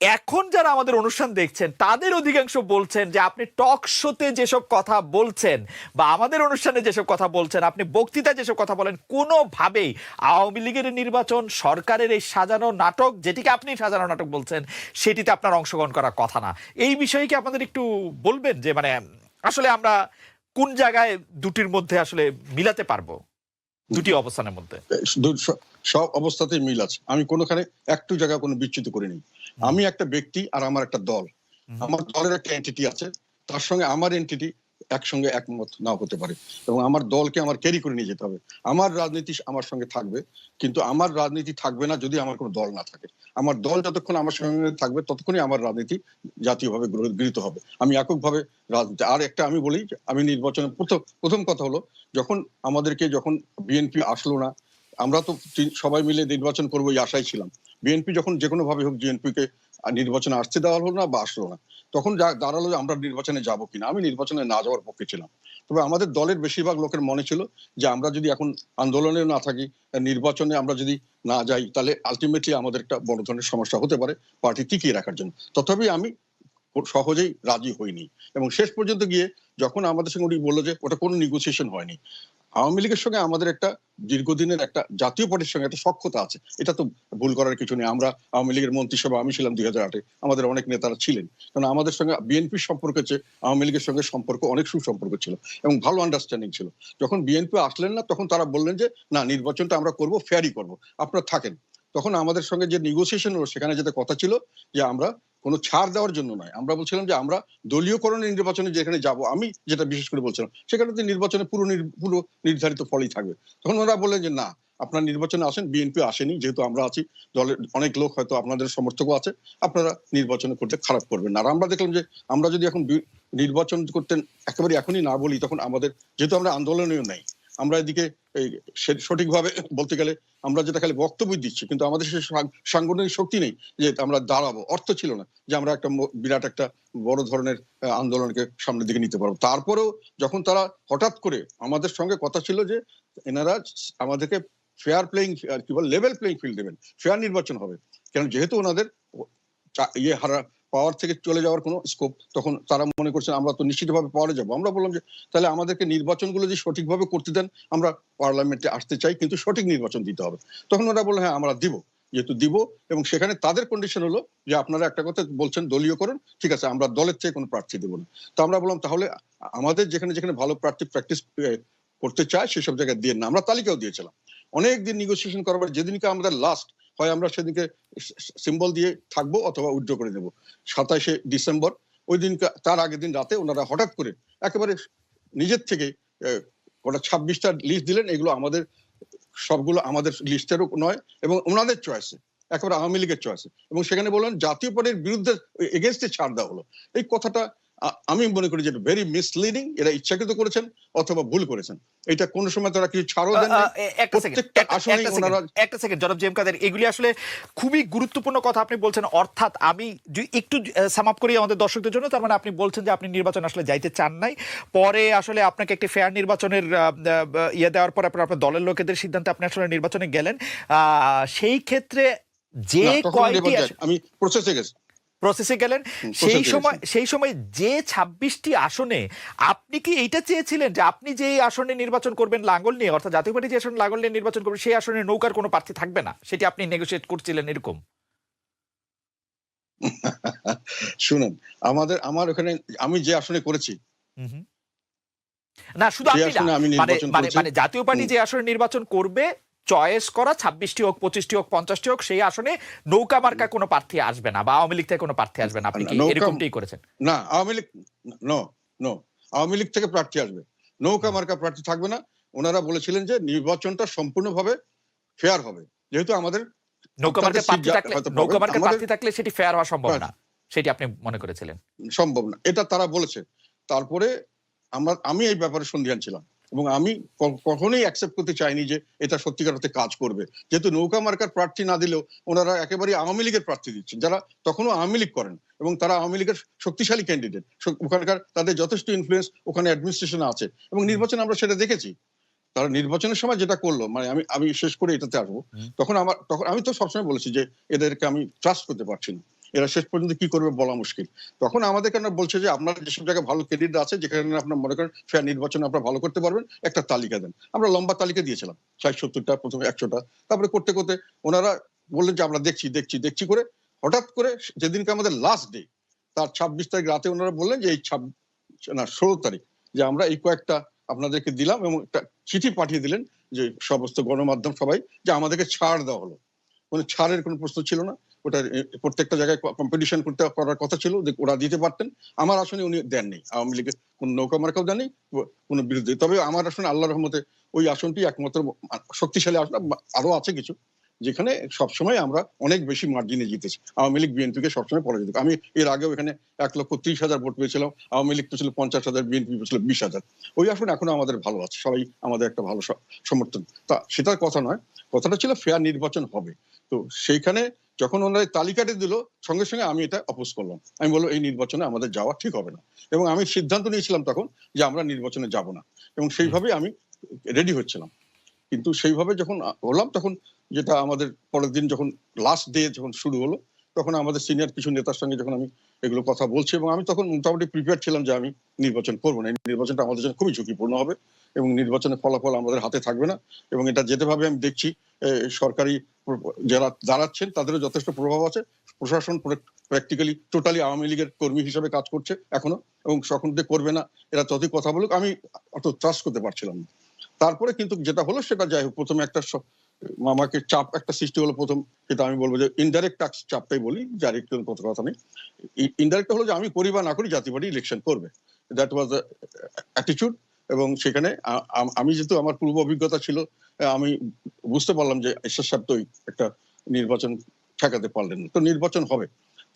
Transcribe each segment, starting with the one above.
এখন যারা আমাদের অনুষ্ঠান দেখছেন, তাদের অধিকাংশ বলছেন যে আপনি টক শোতে যেসব কথা বলছেন বা আমাদের অনুষ্ঠানে যেসব কথা বলছেন, আপনি বক্তৃতা যেসব কথা বলেন, কোনোভাবেই আওয়ামী লীগের নির্বাচন, সরকারের এই সাজানো নাটক, যেটিকে আপনি সাজানো নাটক বলছেন, সেটিতে আপনার অংশগ্রহণ করার কথা না। এই বিষয়ে কি আপনাদের একটু বলবেন যে মানে আসলে আমরা কোন জায়গায় দুটির মধ্যে আসলে মিলাতে পারব? দুটি অবস্থানের মধ্যে। সব অবস্থাতেই মিল আছে। আমি কোনোখানে একটু জায়গা কোনো বিচ্যুত করিনি। আমি একটা ব্যক্তি আর আমার একটা দল। আমার দলের একটা এন্টিটি আছে। তার সঙ্গে আমার এন্টিটি একসঙ্গে একমত নাও হতে পারে। এবং আমার দলকে আমার ক্যারি করে নিয়ে যেতে হবে। আমার রাজনীতি আমার সঙ্গে থাকবে, কিন্তু আমার রাজনীতি থাকবে না যদি আমার কোনো দল না থাকে। আমার দল যতক্ষণ আমার সঙ্গে থাকবে, ততক্ষণই আমার রাজনীতি জাতীয়ভাবে গৃহীত হবে। আমি এককভাবে রাজনীতি, আর একটা আমি বলি, আমি নির্বাচনে প্রথম প্রথম কথা হলো, যখন আমাদেরকে যখন বিএনপি আসলো না, আমরা তো সবাই মিলে নির্বাচন করব এই আশায় ছিলাম। বিএনপি যখন যে কোনো ভাবে হোক বিএনপি কে নির্বাচনে আসতে দেওয়া হলো না বা আসলো না। তখন দাঁড়াল যে আমরা নির্বাচনে যাব কিনা, আমি নির্বাচনে না যাওয়ার পক্ষে ছিলাম। তবে আমাদের দলের বেশিরভাগ লোকের মনে ছিল যে আমরা যদি এখন আন্দোলনে না থাকি, নির্বাচনে আমরা যদি না যাই, তাহলে আলটিমেটলি আমাদের একটা বড় ধরনের সমস্যা হতে পারে পার্টি টিকিয়ে রাখার জন্য। তথাপি আমি সহজেই রাজি হইনি। এবং শেষ পর্যন্ত গিয়ে যখন আমাদের সঙ্গে উনি বলল যে ওটা কোনো নেগোসিয়েশন হয়নি আওয়ামী লীগের সঙ্গে আমাদের একটা দীর্ঘদিনের একটা জাতীয় পার্টির সঙ্গে একটা সক্ষতা আছে। এটা তো ভুল করার কিছু নেই। আমরা আওয়ামী লীগের মন্ত্রিসভা, আমি ছিলাম দুই হাজার আটে। আমাদের অনেক নেতারা ছিলেন। কারণ আমাদের সঙ্গে বিএনপির সম্পর্ক চেয়ে আওয়ামী লীগের সঙ্গে সম্পর্ক অনেক সুসম্পর্ক ছিল এবং ভালো আন্ডারস্ট্যান্ডিং ছিল। যখন বিএনপি আসলেন না, তখন তারা বললেন যে, না, নির্বাচনটা আমরা করব ফেয়ারই করব। আপনারা থাকেন। তখন আমাদের সঙ্গে যে নেগোসিয়েশন সেখানে যেটা কথা ছিল যে, আমরা কোনো ছাড় দেওয়ার জন্য নয়। আমরা বলছিলাম যে আমরা দলীয়করণের নির্বাচনে যেখানে যাব, আমি যেটা বিশেষ করে বলছিলাম, সেখানে তো নির্বাচনে পুরো পুরো নির্ধারিত ফলই থাকবে। তখন ওরা বললেন যে না, আপনার নির্বাচনে আসেন, বিএনপি আসেনি, যেহেতু আমরা আছি, দলের অনেক লোক হয়তো আপনাদের সমর্থকও আছে, আপনারা নির্বাচন করতে খারাপ করবেন আর আমরা দেখলাম যে আমরা যদি এখন নির্বাচন করতেন একেবারে এখনই না বলি, তখন আমাদের, যেহেতু আমরা আন্দোলনেও নেই আমরা এদিকে সঠিকভাবে বলতে গেলে আমরা যেটা খালি বক্তব্য দিচ্ছি, কিন্তু আমাদের সে সাংগঠনিক শক্তি নেই যে আমরা দাঁড়াবো। অর্থ ছিল না যে আমরা একটা বিরাট একটা বড় ধরনের আন্দোলনকে সামনের দিকে নিতে পারব। তারপরেও যখন তারা হঠাৎ করে আমাদের সঙ্গে কথা ছিল যে এনারা আমাদেরকে ফেয়ার প্লেইং কি বল লেভেল প্লেইং ফিল্ড দেবেন ফেয়ার নির্বাচন হবে। কেন? যেহেতু ওনাদের ইয়ে হারা পাওয়ার থেকে চলে যাওয়ার কোনো স্কোপ তখন তারা মনে করছেন আমরা তো নিশ্চিতভাবে পাওয়ারে যাব। আমরা বললাম যে, তাহলে আমাদেরকে নির্বাচনগুলো যদি সঠিকভাবে করতে দেন, আমরা পার্লামেন্টে আসতে চাই, কিন্তু সঠিক নির্বাচন দিতে হবে। তখন ওরা বলল হ্যাঁ আমরা দিব, যেহেতু দিব এবং সেখানে তাদের কন্ডিশন হলো যে, আপনারা একটা কথা বলছেন দলীয়করণ ঠিক আছে, আমরা দলের চেয়ে কোনো প্রার্থী দেবো না। তো আমরা বললাম, তাহলে আমাদের যেখানে যেখানে ভালো প্রার্থী প্র্যাকটিস করতে চায়, সেসব জায়গায় দিয়ে না। আমরা তালিকাও দিয়েছিলাম। অনেক দিন নেগোসিয়েশন করার পর, যেদিনকে আমাদের লাস্ট হয় আমরা সেদিনকে সিম্বল দিয়ে থাকব অথবা উইথড্র করে দেবো। সাতাশে ডিসেম্বর, ওই দিন তার আগের দিন রাতে ওনারা হঠাৎ করে একেবারে নিজের থেকে ওটা ছাব্বিশটা লিস্ট দিলেন, এগুলো আমাদের, সবগুলো আমাদের লিস্টেরও নয় এবং ওনাদের চয়েসে একেবারে আওয়ামী লীগের চয়েসে এবং সেখানে বললেন, জাতীয় পার্টির বিরুদ্ধে এগেনস্টে ছাড় দেওয়া হলো। এই কথাটা আমি মনে করি যে ভেরি মিসলিডিং এরা ইচ্ছাকৃত করেছেন অথবা ভুল করেছেন। এটা কোন সময় তারা কিছু ছাড়ও দেন একটা সেকেন্ড জনাব জেম কাদের এগুলি আসলে খুবই গুরুত্বপূর্ণ কথা আপনি বলছেন। অর্থাৎ আমি একটু সাম আপ করি আমাদের দর্শকদের জন্য তার মানে আপনি বলছেন যে আপনি নির্বাচন আসলে যাইতে চান নাই। পরে আসলে আপনাকে একটি ফেয়ার নির্বাচনের ইয়ে দেওয়ার পরে আপনার আপনার দলের লোকেদের সিদ্ধান্তে আপনি আসলে নির্বাচনে গেলেন। আহ, সেই ক্ষেত্রে যে কয়টি আমি প্রসেসে গেছি। প্রসেসে গেলেন। সেই সময় সেই সময় যে ছাব্বিশটি আসনে আপনি কি এইটা চেয়েছিলেন যে আপনি যে আসনে নির্বাচন করবেন লাঙ্গল নিয়ে অর্থাৎ জাতীয় পার্টি যে আসনে লাঙ্গল নিয়ে নির্বাচন করবেন সেই আসনে নৌকার কোনো প্রার্থী থাকবে না? সেটি আপনি নেগোসিয়েট করছিলেন এরকম? শুনুন আমাদের আমার ওখানে আমি যে আসনে করেছি। না শুধু আপনি মানে মানে মানে জাতীয় পার্টি যে আসনে নির্বাচন করবে চয়েস করা ছাব্বিশটি হোক পঁচিশটি হোক পঞ্চাশটি হোক সেই আসনে নৌকা মার্কা কোনো প্রার্থী আসবে না বা আওয়ামী লীগ থেকে কোনো প্রার্থী আসবে না। আপনি কি এরকমটাই করেছেন? না আওয়ামী লীগ নো নো আওয়ামী লীগ থেকে প্রার্থী আসবে। নৌকা মার্কা প্রার্থী থাকবে না। ওনারা বলেছিলেন যে নির্বাচনটা সম্পূর্ণভাবে ফেয়ার হবে। যেহেতু আমাদের নৌকা মার্কা প্রার্থী থাকলে নৌকা মার্কা প্রার্থী থাকলে সেটি ফেয়ার হওয়া সম্ভব না। সেটি আপনি মনে করেছিলেন। সম্ভব না। এটা তারা বলেছে। তারপরে আমরা আমি এই ব্যাপারে সন্ধিয়ান ছিলাম। এবং আমি কখনোই অ্যাকসেপ্ট করতে চাইনি যে এটা সত্যিকার অর্থে কাজ করবে। যেহেতু নৌকা মার্কার প্রার্থী না দিলেও ওনারা একেবারে আওয়ামী লীগের প্রার্থী দিচ্ছেন। যারা তখনও আওয়ামী লীগ করেন এবং তারা আওয়ামী লীগের শক্তিশালী ক্যান্ডিডেট ওখানকার তাদের যথেষ্ট ইনফ্লুয়েন্স ওখানে অ্যাডমিনিস্ট্রেশন আছে। এবং নির্বাচন আমরা সেটা দেখেছি। তারা নির্বাচনের সময় যেটা করল মানে আমি আমি শেষ করে এটাতে আসব। তখন আমার তখন আমি তো সবসময় বলেছি যে এদেরকে আমি ট্রাস্ট করতে পারছি না। এরা শেষ পর্যন্ত কি করবে বলা মুশকিল। তখন আমাদের কেন বলছে যে, আপনার যেসব জায়গায় ভালো ক্রেডিট আছে, যেখানে আপনার মনে করেন ফেয়ার নির্বাচন আপনারা ভালো করতে পারবেন, একটা তালিকা দেন। আমরা লম্বা তালিকা দিয়েছিলাম, ষাট, সত্তরটা, প্রথমে একশোটা। তারপরে করতে করতে ওনারা বললেন যে, আমরা দেখছি দেখছি দেখছি করে। হঠাৎ করে যেদিনকে আমাদের লাস্ট ডে তার ছাব্বিশ তারিখ রাতে ওনারা বললেন যে, এই ছাব্বিশ না, ষোলো তারিখ, যে আমরা এই কয়েকটা আপনাদেরকে দিলাম এবং একটা চিঠি পাঠিয়ে দিলেন যে, সমস্ত গণমাধ্যম সবাই, যে আমাদেরকে ছাড় দেওয়া হলো। কোনো ছাড়ের কোনো প্রশ্ন ছিল না। ওটা প্রত্যেকটা জায়গায় কম্পিটিশন করতে করার কথা ছিল যে ওরা দিতে পারতেন। আমার আসনে উনি দেননি। আওয়ামী লীগের কোন নৌকা মার্কাও দেননি কোনো বিরুদ্ধে তবে আমার আসনে আল্লাহ রহমতে ওই আসনটি একমাত্র শক্তিশালী আসন আরও আছে কিছু। যেখানে সবসময় আমরা অনেক বেশি মার্জিনে জিতেছি। আওয়ামী লীগ বিএনপিকে সবসময় পরাজিত আমি এর আগেও এখানে এক লক্ষ ত্রিশ হাজার ভোট পেয়েছিলাম। আওয়ামী লীগ তো ছিল পঞ্চাশ হাজার, বিএনপি ছিল বিশ হাজার। ওই আসন এখনও আমাদের ভালো আছে। সবাই আমাদের একটা ভালো সমর্থন। তা সেটার কথা নয়। কথাটা ছিল ফেয়ার নির্বাচন হবে। তো সেইখানে যখন ওনারা তালিকাটি দিল, সঙ্গে সঙ্গে আমি এটা অপোজ করলাম। আমি বলব এই নির্বাচনে আমাদের যাওয়া ঠিক হবে না। এবং আমি সিদ্ধান্ত নিয়েছিলাম তখন যে আমরা নির্বাচনে যাব না। এবং সেইভাবেই আমি রেডি হচ্ছিলাম। কিন্তু সেইভাবে যখন হলাম, তখন যেটা আমাদের পরের দিন যখন লাস্ট ডে যখন শুরু হলো, তখন আমাদের সিনিয়র কিছু নেতার সঙ্গে যখন আমি এগুলো কথা বলছি এবং আমি তখন মোটামুটি প্রিপেয়ার ছিলাম যে আমি নির্বাচন করব না। এই নির্বাচনটা আমাদের জন্য খুবই ঝুঁকিপূর্ণ হবে এবং নির্বাচনের ফলাফল আমাদের হাতে থাকবে না এবং এটা যেভাবে আমি দেখছি সরকারি যারা দাঁড়াচ্ছেন তাদেরও যথেষ্ট প্রভাব আছে। প্রশাসন প্র্যাকটিক্যালি টোটালি আওয়ামী লীগের কর্মী হিসেবে কাজ করছে এখনও এবং সখন করবে না, এরা যতই কথা বলুক আমি অত ট্রাস্ট করতে পারছিলাম না। তারপরে কিন্তু যেটা হলো সেটা যাই হোক, প্রথমে একটা আমাকে চাপ একটা সৃষ্টি হলো প্রথম সেটা আমি বলব যে ইনডাইরেক্ট টাক্স চাপটাই বলি ডাইরেক্ট কোনো কথা নেই। ইনডাইরেক্ট হলো যে আমি করি বা না করি, জাতীয় পার্টি ইলেকশন করবে। দ্যাট ওয়াজ অ্যাটিটিউড এবং সেখানে আমি যেহেতু আমার পূর্ব অভিজ্ঞতা ছিল আমি বুঝতে পারলাম যে ঈশ্বর সাহেব তো একটা নির্বাচন ঠেকাতে পারলেন তো নির্বাচন হবে।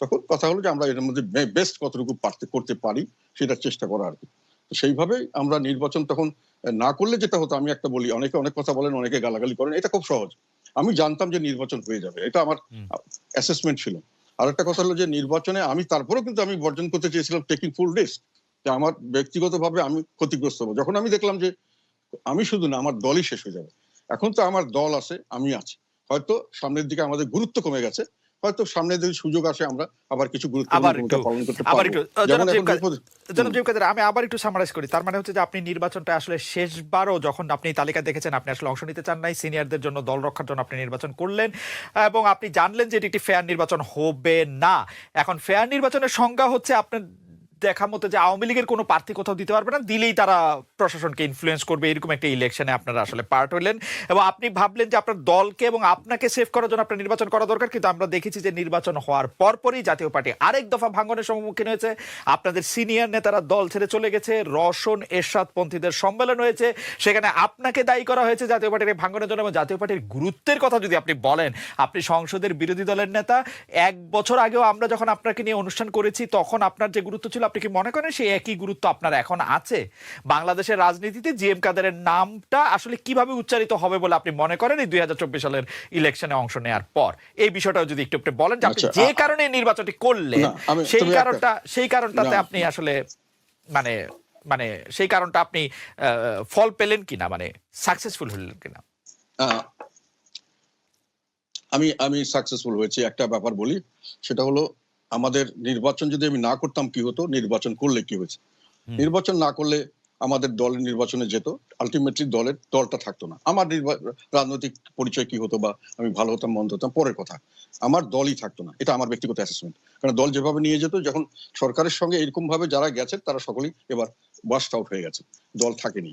তখন কথা হলো যে আমরা এর মধ্যে বেস্ট কতটুকু করতে পারি সেটা চেষ্টা করা আর কি। তো সেইভাবেই আমরা নির্বাচন তখন না করলে যেটা হতো আমি একটা বলি অনেকে অনেক কথা বলেন অনেকে গালাগালি করেন এটা খুব সহজ। আমি জানতাম যে নির্বাচন হয়ে যাবে এটা আমার অ্যাসেসমেন্ট ছিল। আর একটা কথা হলো যে নির্বাচনে আমি তারপরেও কিন্তু আমি বর্জন করতে চেয়েছিলাম টেকিং ফুল রিস্ক যে আমার ব্যক্তিগতভাবে আমি ক্ষতিগ্রস্ত হব। যখন আমি দেখলাম যে আমি শুধু না আমার দলই শেষ হয়ে যাবে। এখন তো আমার দল আছে আমি আছি। হয়তো সামনের দিকে আমাদের গুরুত্ব কমে গেছে হয়তো সামনে যদি সুযোগ আসে আমরা আবার কিছু গুরুত্বপূর্ণ ভূমিকা পালন করতে পারব। আমি আবার একটু সামারাইজ করি। তার মানে হচ্ছে যে আপনি নির্বাচনটা আসলে শেষবারও যখন আপনি তালিকা দেখেছেন আপনি আসলে অংশ নিতে চান নাই সিনিয়রদের জন্য দল রক্ষার জন্য আপনি নির্বাচন করলেন এবং আপনি জানলেন যে এটি একটি ফেয়ার নির্বাচন হবে না। এখন ফেয়ার নির্বাচনের সংজ্ঞা হচ্ছে আপনার দেখা মতো যে আওয়ামী লীগের কোনো প্রার্থী কোথাও দিতে পারবে না, দিলেই তারা প্রশাসনকে ইনফ্লুয়েন্স করবে, এরকম একটা ইলেকশনে আপনারা আসলে পার্ট হলেন। এবং আপনি ভাবলেন যে আপনার দলকে এবং আপনাকে সেভ করার জন্য আপনার নির্বাচন করা দরকার, কিন্তু আমরা দেখেছি যে নির্বাচন হওয়ার পরপরই জাতীয় পার্টি আরেক দফা ভাঙনের সম্মুখীন হয়েছে। আপনাদের সিনিয়র নেতারা দল ছেড়ে চলে গেছে রসন এরশাদ পন্থীদের সম্মেলন হয়েছে। সেখানে আপনাকে দায়ী করা হয়েছে জাতীয় পার্টির ভাঙনের জন্য এবং জাতীয় পার্টির গুরুত্বের কথা যদি আপনি বলেন, আপনি সংসদের বিরোধী দলের নেতা, এক বছর আগেও আমরা যখন আপনাকে নিয়ে অনুষ্ঠান করেছি, তখন আপনার যে গুরুত্ব ছিল আপনি কি মনে করেন সেই একই গুরুত্ব আপনার এখন আছে? বাংলাদেশের রাজনীতিতে জি এম কাদেরের নামটা আসলে কীভাবে উচ্চারিত হবে বলে আপনি মনে করেন এই দুই সালের ইলেকশনে অংশ নেওয়ার পর? এই বিষয়টাও যদি একটু একটু বলেন যে আপনি আচ্ছা, যে কারণে নির্বাচনটি করলেন সেই কারণটা সেই কারণটাতে আপনি আসলে মানে মানে সেই কারণটা আপনি ফল পেলেন কিনা? মানে সাকসেসফুল হলেন কিনা? আমি আমি সাকসেসফুল হয়েছি। একটা ব্যাপার বলি সেটা হলো আমাদের নির্বাচন যদি আমি না করতাম কি হতো? নির্বাচন করলে কি হয়েছে? নির্বাচন না করলে আমাদের দলের নির্বাচনে যেত আলটিমেটলি দলের দলটা থাকতো না। আমার রাজনৈতিক পরিচয় কি হতো বা আমি ভালো হতাম মন্দ হতাম পরের কথা। আমার দলই থাকতো না। এটা আমার ব্যক্তিগত অ্যাসেসমেন্ট কারণ দল যেভাবে নিয়ে যেত যখন সরকারের সঙ্গে এরকম ভাবে যারা গেছে তারা সকলেই এবার ওয়াস্ট আউট হয়ে গেছে। দল থাকেনি।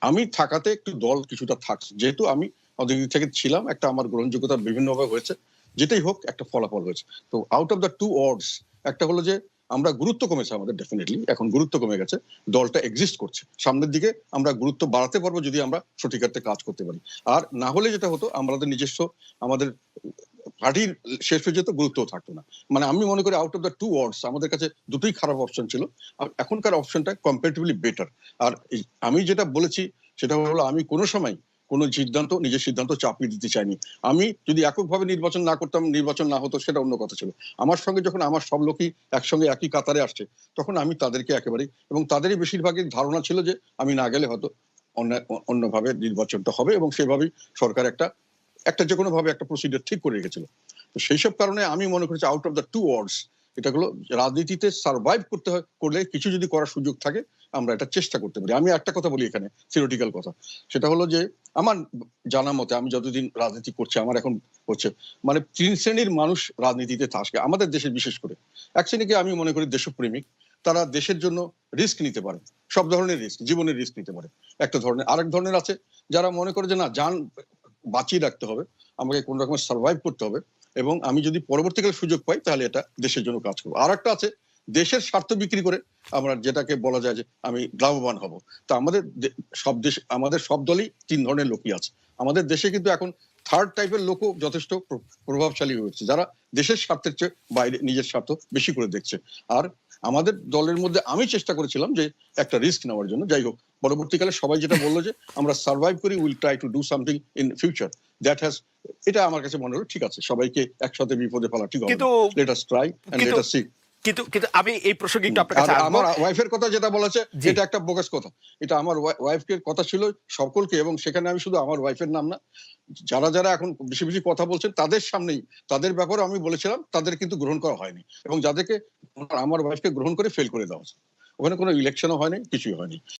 আমি থাকাতে একটু দল কিছুটা থাকছে যেহেতু আমি দিক থেকে ছিলাম একটা আমার গ্রহণযোগ্যতা বিভিন্নভাবে হয়েছে। যেটাই হোক, একটা ফলাফল হয়েছে তো out of the two words একটা হলো যে, আমরা গুরুত্ব কমেছে আমাদের ডেফিনেটলি এখন গুরুত্ব কমে গেছে, দলটা এক্সিস্ট করছে। সামনের দিকে আমরা গুরুত্ব বাড়াতে পারব যদি আমরা সঠিক অর্থে কাজ করতে পারি। আর না হলে যেটা হতো, আমাদের নিজস্ব, আমাদের পার্টির শেষ হয়ে যেত গুরুত্বও থাকতো না। মানে আমি মনে করি out of the two words আমাদের কাছে দুটোই খারাপ অপশন ছিল। আর এখনকার অপশনটা কম্পারেটিভলি বেটার আর আমি যেটা বলেছি, সেটা হলো আমি কোনো সময় কোনো সিদ্ধান্ত, নিজের সিদ্ধান্ত চাপিয়ে দিতে চাইনি। আমি যদি এককভাবে নির্বাচন না করতাম, নির্বাচন না হতো, সেটা অন্য কথা ছিল। আমার সঙ্গে যখন আমার সব লোকই একসঙ্গে একই কাতারে আসছে, তখন আমি তাদেরকে একেবারেই, এবং তাদেরই বেশিরভাগের ধারণা ছিল যে আমি না গেলে হয়তো অন্য, অন্যভাবে নির্বাচনটা হবে, এবং সেভাবেই সরকার একটা একটা যে কোনো ভাবে একটা প্রসিডিওর ঠিক করে রেখেছিল। তো সেই সব কারণে আমি মনে করছি out of the two words এটা হলো রাজনীতিতে সার্ভাইভ করতে হয়, করলে কিছু যদি করার সুযোগ থাকে, আমরা এটা চেষ্টা করতে পারি। আমি একটা কথা বলি এখানে থিওরিটিক্যাল কথা। সেটা হলো যে, আমার জানা মতে, আমি যতদিন রাজনীতি করছি, আমার এখন হচ্ছে মানে তিন শ্রেণির মানুষ রাজনীতিতে থাকে, আমাদের দেশে বিশেষ করে। এক শ্রেণীকে আমি মনে করি দেশপ্রেমিক, তারা দেশের জন্য রিস্ক নিতে পারে, সব ধরনের রিস্ক জীবনের রিস্ক নিতে পারে। একটা ধরনের, আরেক ধরনের আছে, যারা মনে করে যে না, যান বাঁচিয়ে রাখতে হবে, আমাকে কোন রকমের সার্ভাইভ করতে হবে এবং আমি যদি পরবর্তীকালে সুযোগ পাই, তাহলে এটা দেশের জন্য কাজ করব। আর একটা আছে, দেশের স্বার্থ বিক্রি করে আমরা যেটাকে বলা যায় যে আমি লাভবান হব। তা আমাদের সব দেশ, আমাদের সব দলই তিন ধরনের লোকই আছে। আমাদের দেশে কিন্তু এখন থার্ড টাইপের লোকও যথেষ্ট প্র- প্রভাবশালী হয়েছে যারা দেশের স্বার্থের চেয়ে বাইরে, নিজের স্বার্থ বেশি করে দেখছে। আর আমাদের দলের মধ্যে আমি চেষ্টা করেছিলাম যে একটা রিস্ক নেওয়ার জন্য। যাই হোক, পরবর্তীকালে সবাই যেটা বলল যে আমরা সার্ভাইভ করি will try to do something in future that has এটা আমার কাছে মনে হলো ঠিক আছে সবাইকে একসাথে বিপদে ফেলা ঠিক কিন্তু let us try and let us see কিন্তু কিন্তু আমি এই প্রসঙ্গে একটু আপনার কাছে আমার ওয়াইফের কথা যেটা বলেছে এটা একটা বোগাস কথা। এটা আমার ওয়াইফের কথা ছিল সকলকে এবং সেখানে আমি শুধু আমার ওয়াইফের নাম না যারা যারা এখন বেশি বেশি কথা বলছেন তাদের সামনেই তাদের ব্যাপারে আমি বলেছিলাম তাদের কিন্তু গ্রহণ করা হয়নি এবং যাদেরকে আমার ওয়াইফকে গ্রহণ করে ফেল করে দেওয়া হয়েছে। ওখানে কোনো ইলেকশনও হয়নি কিছুই হয়নি।